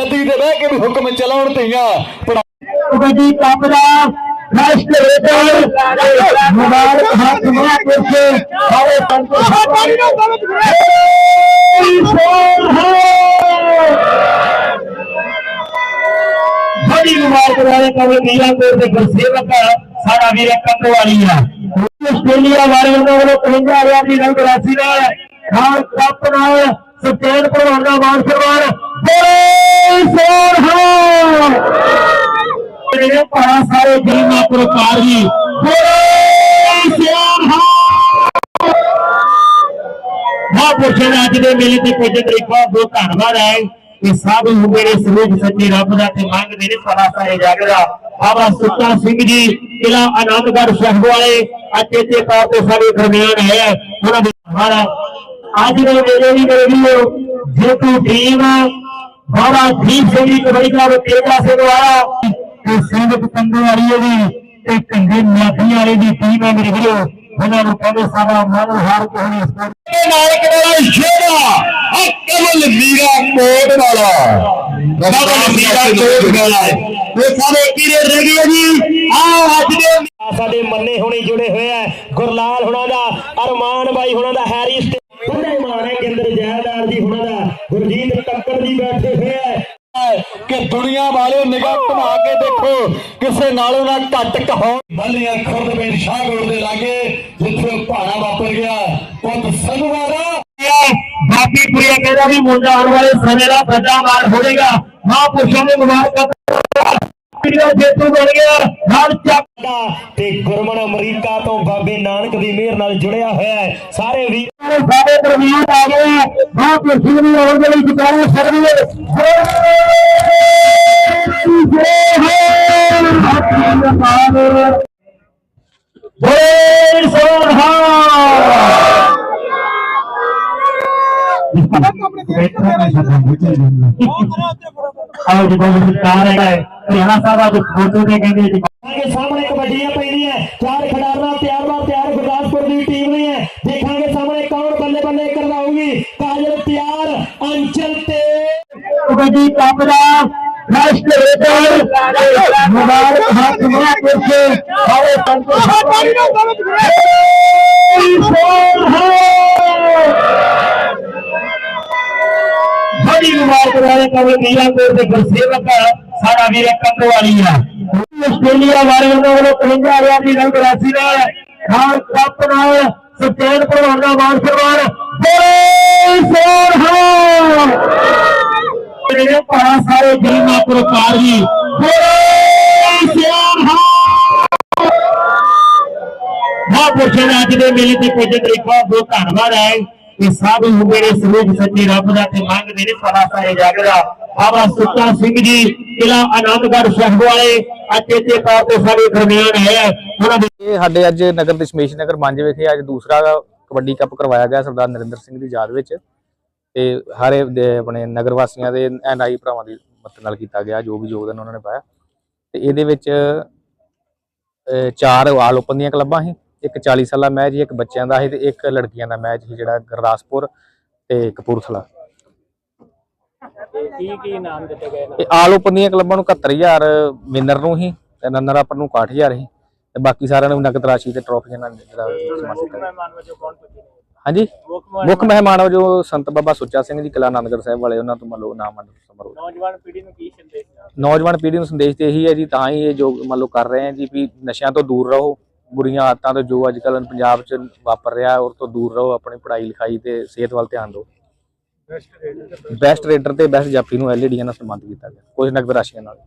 ਗੱਦੀ ਤੇ ਬਹਿ ਕੇ ਵੀ ਹੁਕਮ ਚਲਾਉਣ ਤੀਆਂ ਪੜਾ ਕਬੱਡੀ ਕੱਪ ਦਾ ਰਾਸ਼ਟਰ ਰੇਡਰ ਮੁਬਾਰਕ ਹੱਥ ਸਾਰੇ ਸੰਤੋਸ਼ ਬੜੀ ਮੁਬਾਰਕ ਵਾਲੇ ਕਵਲ ਮੀਆਂਪੁਰ ਦੇ ਗੁਰਸੇਵਕ ਸਾਡਾ ਵੀਰ ਕੰਗਵਾਲੀ ਆ। ਆਸਟ੍ਰੇਲੀਆ ਵਾਲਿਆਂ ਵੱਲੋਂ 53 ਹਜ਼ਾਰ ਦੀ ਰੰਗ ਰਾਸ਼ੀ ਨਾਲ ਖਾਨ ਕੱਪ ਨਾਲ ਸਤੇਨ ਭਲਵਾਨ ਦਾ ਮਾਨ ਸਨਮਾਨ ਬੋਲੇ ਸੋਰ ਹਾਂ ਜਿਹੜੇ ਭਾਣਾ ਸਾਰੇ ਗਰੀਬਾਂ ਪ੍ਰਕਾਰ ਜੀ ਬੋਲੇ ਸੋਰ ਹਾਂ ਮਹਾਂਪੁਰਸ਼ਾਂ ਦੇ ਅੱਜ ਦੇ ਮੇਲੇ ਤੇ ਪੁੱਜੇ ਤਰੀਕਾ ਬਹੁਤ ਧੰਨਵਾਦ ਹੈ ਇਹ ਸਭ ਮੇਰੇ ਸਰੂਪ ਸੱਚੇ ਰੱਬ ਦਾ ਤੇ ਮੰਗਦੇ ਨੇ ਸਦਾ ਸਾਰੇ ਜਾਗਦਾ। ਬਾਬਾ ਸੁੱਤਾ ਸਿੰਘ ਜੀ ਕਿਲਾ ਆਨੰਦਗੜ੍ਹ ਸਾਹਿਬ ਵਾਲੇ ਅੱਛੇ ਤੇ ਤੌਰ ਤੇ ਸਾਡੇ ਦਰਮਿਆਨ ਆਏ ਉਹਨਾਂ ਦੇ ਹਮਾਰਾ ਅੱਜ ਦੇ ਮੇਲੇ ਦੀ ਵੀਡੀਓ ਜੇਤੂ ਟੀਮ ਬਾਬਾ ਦੀਪ ਸਿੰਘ ਜੀ ਕਬੱਡੀ ਕਲੱਬ ਤੇਜਾ ਸਿੰਘ ਵਾਲਾ ਤੇ ਸੰਗਤ ਕੰਦੇ ਵਾਲੀ ਦੀ ਤੇ ਕੰਦੇ ਮਾਫੀ ਵਾਲੀ ਦੀ ਟੀਮ ਹੈ ਮੇਰੇ ਵੀਰੋ। ਉਹਨਾਂ ਨੂੰ ਕਹਿੰਦੇ ਸਾਡਾ ਮਨ ਹਾਰ ਕੇ ਹੋਣੀ ਸਪੋਰਟ ਨਾਇਕ ਵਾਲਾ ਸ਼ੇਰਾ ਅਕਮਲ ਮੀਰਾ ਕੋਟ ਵਾਲਾ। ਕਮਲ ਮੀਰਾ ਕੋਟ ਵਾਲਾ। ਇਹ ਸਾਰੇ ਕੀਰੇ ਰਹਿ ਗਏ ਜੀ? ਆਓ ਅੱਜ ਦੇ ਸਾਡੇ ਮੰਨੇ ਹੋਣੇ ਜੁੜੇ ਹੋਏ ਆ। ਗੁਰਲਾਲ ਹੁਣਾਂ ਦਾ ਅਰਮਾਨ ਬਾਈ ਹੁਣਾਂ ਦਾ ਹੈਰੀ ਹੈ ਕੇਂਦਰ ਜੈਦਾਰ ਜੀ ਹੁਣਾਂ ਦਾ ਗੁਰਜੀਤ ਕੱਕੜ ਜੀ ਬੈਠੇ ਹੋਏ ਆ। ਕਿ ਦੁਨੀਆ ਵਾਲਿਓ ਨਿਗਾਹ ਘੁਮਾ ਕੇ ਦੇਖੋ ਕਿਸੇ ਨਾਲੋਂ ਨਾ ਘੱਟ ਕਹੋ। ਮੱਲੀਆਂ ਖੁਰਦ ਪਿੰਡ ਸ਼ਾਹਗੋੜ ਦੇ ਲਾਗੇ ਜਿੱਥੇ ਭਾਣਾ ਵਾਪਰ ਗਿਆ ਪੁੱਤ ਸੰਗਵਾਰਾ ਬਾਕੀ ਪੁਰੀਆ ਕਹਿੰਦਾ ਵੀ ਮੁੰਡਾ ਆਉਣ ਵਾਲੇ ਸਮੇਂ ਦਾ ਮਾਰ ਹੋਵੇਗਾ। ਮਹਾਂਪੁਰਸ਼ਾਂ ਦੇ ਮੁਬਾਰਕਾਂ ਵੀਰੋ ਜੇਤੂ ਬਣ ਗਿਆ ਨਾਲ ਚੱਕ ਤੇ ਗੁਰਮਨ ਅਮਰੀਕਾ ਤੋਂ ਬਾਬੇ ਨਾਨਕ ਦੀ ਮਿਹਰ ਨਾਲ ਜੁੜਿਆ ਹੋਇਆ ਹੈ। ਸਾਰੇ ਵੀਰ ਸਾਡੇ ਦਰਮਿਆਨ ਆ ਗਏ ਆ ਮਹਾਂਪੁਰਸ਼ਾਂ ਦੀ ਆਉਣ ਦੇ ਲਈ ਜੁਟਾਉਂ ਸਰਵੇ ਬੋਲ ਸੋਹਾ ਆਓ ਜੀ ਬਹੁਤ ਸਤਿਕਾਰ ਹੈ ਹਰਿਆਣਾ ਸਾਹਿਬ ਅੱਜ ਫੋਟੋ ਤੇ ਕਹਿੰਦੇ ਜੀ ਆਗੇ ਸਾਹਮਣੇ ਕਬੱਡੀਆਂ ਪੈਂਦੀਆਂ ਚਾਰ ਖਿਡਾਰਨਾ ਤਿਆਰ ਬਾਰ ਤਿਆਰ ਗੁਰਦਾਸਪੁਰ ਦੀ ਟੀਮ ਨੇ ਹੈ ਦੇਖਾਂਗੇ ਸਾਹਮਣੇ ਕੌਣ ਬੱਲੇ ਬੱਲੇ ਕਰਵਾਉਗੀ ਕਾਜਲ ਤਿਆਰ ਅੰਚਲ ਤੇ ਕਬੱਡੀ ਕੱਪ ਦਾ ਰਾਸ਼ਟਰ ਰੇਡਰ ਮੁਬਾਰਕ ਹੱਥ ਮਾ ਕੁਰਸੇ ਸਾਰੇ ਸੰਤੋਸ਼ ਬੜੀ ਮੁਬਾਰਕ ਵਾਲੇ ਕਵਲ ਮੀਆਂਪੁਰ ਦੇ ਗੁਰਸੇਵਕ ਸਾਡਾ ਵੀਰ ਕੰਗਵਾਲੀ ਆ ਆਸਟ੍ਰੇਲੀਆ ਵਾਲਿਆਂ ਦੇ ਵੱਲੋਂ 53 ਹਜ਼ਾਰ ਦੀ ਰੰਗ ਰਾਸ਼ੀ ਨਾਲ ਖਾਨ ਕੱਪ ਨਾਲ ਸਤੇਨ ਭਲਵਾਨ ਦਾ ਮਾਨ ਸਨਮਾਨ ਬੋਲੇ ਸੋਰ ਹਾਂ ਜਿਹੜੇ ਭਾਣਾ ਸਾਰੇ ਗਰੀਬਾਂ ਪ੍ਰਕਾਰ ਜੀ। ਬੋਲੇ ਸੋਰ ਹਾਂ ਮਹਾਂਪੁਰਸ਼ਾਂ ਦੇ ਅੱਜ ਦੇ ਮੇਲੇ ਤੇ ਪੁੱਜੇ ਤਰੀਕਾ ਬਹੁਤ ਧੰਨਵਾਦ ਹੈ ਕਿ ਸਭ ਮੇਰੇ ਸਰੂਪ ਸੱਚੇ ਰੱਬ ਦਾ ਤੇ ਮੰਗਦੇ ਨੇ ਸਦਾ ਸਾਰੇ ਜਾਗਦਾ ਬਾਬਾ ਸੁੱਤਾ ਸਿੰਘ ਜੀ ਕਿਲਾ ਆਨੰਦਗੜ੍ਹ ਸਾਹਿਬ ਵਾਲੇ ਅੱਛੇ ਤੇ ਤੌਰ ਤੇ ਸਾਡੇ ਦਰਮਿਆਨ ਆਏ ਆ। ਉਹਨਾਂ ਦੇ ਸਾਡੇ ਅੱਜ ਨਗਰ ਦਸ਼ਮੇਸ਼ ਨਗਰ ਮੰਜ ਵਿਖੇ ਅੱਜ ਦੂਸਰਾ ਕਬੱਡੀ ਕੱਪ ਕਰਵਾਇਆ ਗਿਆ ਸਰਦਾਰ ਨਰਿੰਦਰ ਸਿੰਘ ਦੀ ਯਾਦ ਵਿੱਚ ਤੇ ਹਰੇ ਆਪਣੇ ਨਗਰ ਵਾਸੀਆਂ ਦੇ ਐਨਆਈ ਭਰਾਵਾਂ ਦੀ ਮਦਦ ਨਾਲ ਕੀਤਾ ਗਿਆ ਜੋ ਵੀ ਯੋਗਦਾਨ ਉਹਨਾਂ ਨੇ ਪਾਇਆ। ਤੇ ਇਹਦੇ ਵਿੱਚ ਚਾਰ ਆਲ ਓਪਨ ਦੀਆਂ ਕਲੱਬਾਂ ਸੀ ਇੱਕ 40 ਸਾਲਾ ਮੈਚ ਇੱਕ ਬੱਚਿਆਂ ਦਾ ਸੀ ਤੇ ਇੱਕ ਲੜਕੀਆਂ ਦਾ ਮੈਚ ਸੀ ਜਿਹੜਾ ਗੁਰਦਾਸਪੁਰ ਤੇ ਕਪੂਰਥਲਾ। ਕੀ ਕੀ ਨਾਮ ਦਿੱਤੇ ਗਏ ਨੇ? ਆਲ ਓਪਨ ਦੀਆਂ ਕਲੱਬਾਂ ਨੂੰ 71000 ਵਿਨਰ ਨੂੰ ਸੀ ਤੇ ਨੰਨਰ ਅਪਰ ਨੂੰ 61000 ਸੀ। ਤੇ ਬਾਕੀ ਸਾਰਿਆਂ ਨੂੰ ਨਗਦ ਰਾਸ਼ੀ ਤੇ ਟਰੋਫੀਆਂ ਨਾਲ ਜਿਹੜਾ ਸਨਮਾਨਿਤ ਕੀਤਾ। ਮਹਿਮਾਨ ਵਜੋਂ ਕੌਣ ਪੁੱਜੇ ਨੇ? ਹਾਂਜੀ? ਮੁੱਖ ਮਹਿਮਾਨ ਵਜੋਂ ਸੰਤ ਬਾਬਾ ਸੁੱਚਾ ਸਿੰਘ ਜੀ ਕਿਲਾ ਆਨੰਦਗੜ੍ਹ ਸਾਹਿਬ ਵਾਲੇ ਉਹਨਾਂ ਤੋਂ ਮੰਨ ਲਓ ਨਾਮ ਮੰਨ ਸਮਾਰੋਹ ਨੌਜਵਾਨ ਪੀੜ੍ਹੀ ਨੂੰ ਕੀ ਸੰਦੇਸ਼ ਨੌਜਵਾਨ ਪੀੜ੍ਹੀ ਨੂੰ ਸੰਦੇਸ਼ ਤੇ ਇਹੀ ਹੈ ਜੀ ਤਾਂ ਹੀ ਇਹ ਜੋ ਮੰਨ ਲਓ ਕਰ ਰਹੇ ਆ ਜੀ ਵੀ ਨਸ਼ਿਆਂ ਤੋਂ ਦੂਰ ਰਹੋ ਬੁਰੀਆਂ ਆਦਤਾਂ ਤੋਂ ਜੋ ਅੱਜ ਕੱਲ੍ਹ ਪੰਜਾਬ 'ਚ ਵਾਪਰ ਰਿਹਾ ਉਹ ਤੋਂ ਦੂਰ ਰਹੋ ਆਪਣੀ ਪੜ੍ਹਾਈ ਲਿਖਾਈ ਤੇ ਸਿਹਤ ਵੱਲ ਧਿਆਨ ਦਿਓ। ਬੈਸਟ ਰੇਡਰ ਤੇ ਬੈਸਟ ਜਾਫੀ ਨੂੰ ਐਲਈਡੀਆਂ ਨਾਲ ਸਨਮਾਨਿਤ ਕੀਤਾ ਗਿਆ। ਕੁਝ ਨਗਦ ਰਾਸ਼ੀਆਂ ਨਾਲ।